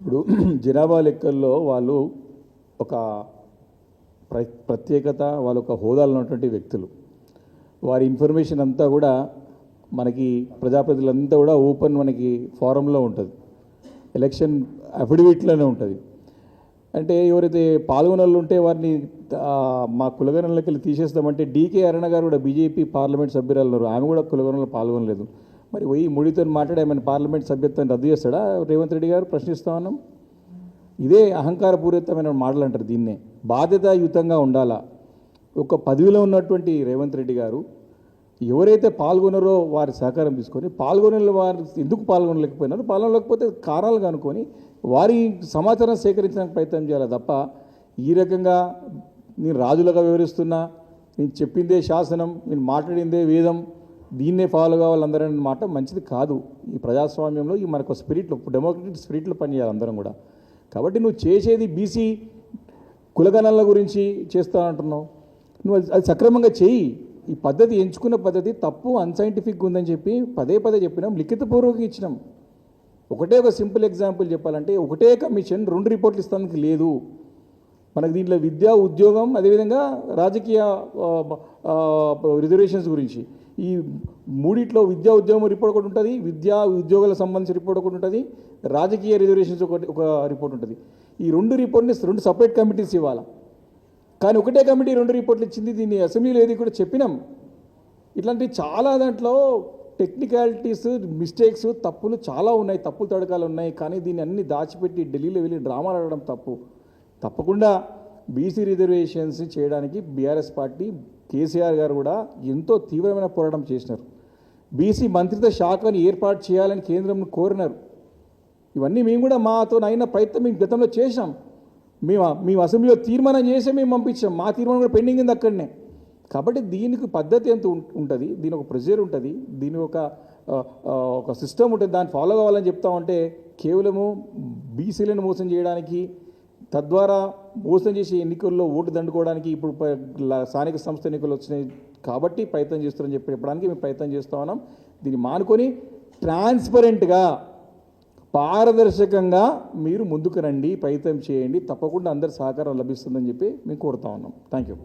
ఇప్పుడు జనాభా లెక్కల్లో వాళ్ళు ఒక ప్ర ప్రత్యేకత వాళ్ళ ఒక హోదాలో ఉన్నటువంటి వ్యక్తులు. వారి ఇన్ఫర్మేషన్ అంతా కూడా మనకి ప్రజాప్రతినిధులంతా కూడా ఓపెన్ మనకి ఫారంలో ఉంటుంది. ఎలక్షన్ అఫిడవిట్లోనే ఉంటుంది. అంటే ఎవరైతే పాల్గొనలు ఉంటే వారిని మా కులగణంలోకి వెళ్ళి తీసేస్తామంటే డీకే అరుణ గారు కూడా బీజేపీ పార్లమెంట్ సభ్యురాలు ఉన్నారు. ఆమె కూడా కులగణంలో పాల్గొనలేదు. మరి పోయి మోడీతో మాట్లాడి ఆమెను పార్లమెంట్ సభ్యత్వాన్ని రద్దు చేస్తాడా? రేవంత్ రెడ్డి గారు ప్రశ్నిస్తా ఉన్నాం. ఇదే అహంకారపూరితమైన మాటలు అంటారు దీన్నే. బాధ్యతాయుతంగా ఉండాలా? ఒక పదవిలో ఉన్నటువంటి రేవంత్ రెడ్డి గారు ఎవరైతే పాల్గొనరో వారి సహకారం తీసుకొని పాల్గొనే వారు ఎందుకు పాల్గొనలేకపోయినారో? పాల్గొనలేకపోతే కారణాలు కనుక్కొని వారి సమాచారం సేకరించడానికి ప్రయత్నం చేయాలి తప్ప ఈ రకంగా నేను రాజులుగా వివరిస్తున్నా నేను చెప్పిందే శాసనం నేను మాట్లాడిందే వేదం దీన్నే ఫాలో కావాలి అందరూ మాట మంచిది కాదు. ఈ ప్రజాస్వామ్యంలో ఈ మనకు స్పిరిట్లో డెమోక్రటిక్ స్పిరిట్లో పనిచేయాలి అందరం కూడా. కాబట్టి నువ్వు చేసేది బీసీ కులగణాల గురించి చేస్తానంటున్నావు నువ్వు అది- అది సక్రమంగా చేయి. ఈ పద్ధతి ఎంచుకున్న పద్ధతి తప్పు అన్సైంటిఫిక్ ఉందని చెప్పి పదే పదే చెప్పినాం. లిఖితపూర్వకంగా ఇచ్చినాం. ఒకటే ఒక సింపుల్ ఎగ్జాంపుల్ చెప్పాలంటే ఒకటే కమిషన్ రెండు రిపోర్ట్లు ఇస్తానికి లేదు. మనకు దీంట్లో విద్య ఉద్యోగం అదేవిధంగా రాజకీయ రిజర్వేషన్స్ గురించి. ఈ మూడిట్లో విద్యా ఉద్యోగం రిపోర్ట్ ఒకటి ఉంటుంది విద్యా ఉద్యోగాలకు సంబంధించిన రిపోర్ట్ ఒకటి ఉంటుంది రాజకీయ రిజర్వేషన్స్ ఒకటి ఒక రిపోర్ట్ ఉంటుంది. ఈ రెండు రిపోర్ట్ని రెండు సపరేట్ కమిటీస్ ఇవ్వాలి? కానీ ఒకటే కమిటీ రెండు రిపోర్ట్లు ఇచ్చింది దీన్ని అసెంబ్లీలో ఏది కూడా చెప్పినాం. ఇట్లాంటి చాలా దాంట్లో టెక్నికాలిటీస్ మిస్టేక్స్ తప్పులు చాలా ఉన్నాయి తప్పులు తడకాలు ఉన్నాయి కానీ దీన్ని అన్ని దాచిపెట్టి ఢిల్లీలో వెళ్ళి డ్రామాలు ఆడడం తప్పు. తప్పకుండా బీసీ రిజర్వేషన్స్ చేయడానికి బీఆర్ఎస్ పార్టీ కేసీఆర్ గారు కూడా ఎంతో తీవ్రమైన పోరాటం చేసినారు. బీసీ మంత్రిత్వ శాఖను ఏర్పాటు చేయాలని కేంద్రం కోరినారు. ఇవన్నీ మేము కూడా మాతో అయిన ప్రయత్నం మేము గతంలో చేసాం మేము మేము అసెంబ్లీలో తీర్మానం చేసే మేము పంపించాం. మా తీర్మానం కూడా పెండింగ్ ఉంది అక్కడనే. కాబట్టి దీనికి పద్ధతి ఎంత ఉం- ఉంటుంది? దీని ఒక ప్రెజర్ ఉంటుంది. దీని ఒక ఒక సిస్టమ్ ఉంటుంది. దాన్ని ఫాలో కావాలని చెప్తా ఉంటే కేవలము బీసీలను మోసం చేయడానికి తద్వారా మోసం చేసే ఎన్నికల్లో ఓటు దండుకోవడానికి ఇప్పుడు స్థానిక సంస్థ ఎన్నికలు వచ్చినాయి కాబట్టి ప్రయత్నం చేస్తారని చెప్పి చెప్పడానికి మేము ప్రయత్నం చేస్తూ ఉన్నాం. దీన్ని మానుకొని ట్రాన్స్పరెంట్గా పారదర్శకంగా మీరు ముందుకు రండి ప్రయత్నం చేయండి తప్పకుండా అందరి సహకారం లభిస్తుందని చెప్పి మేము కోరుతా ఉన్నాం. Thank you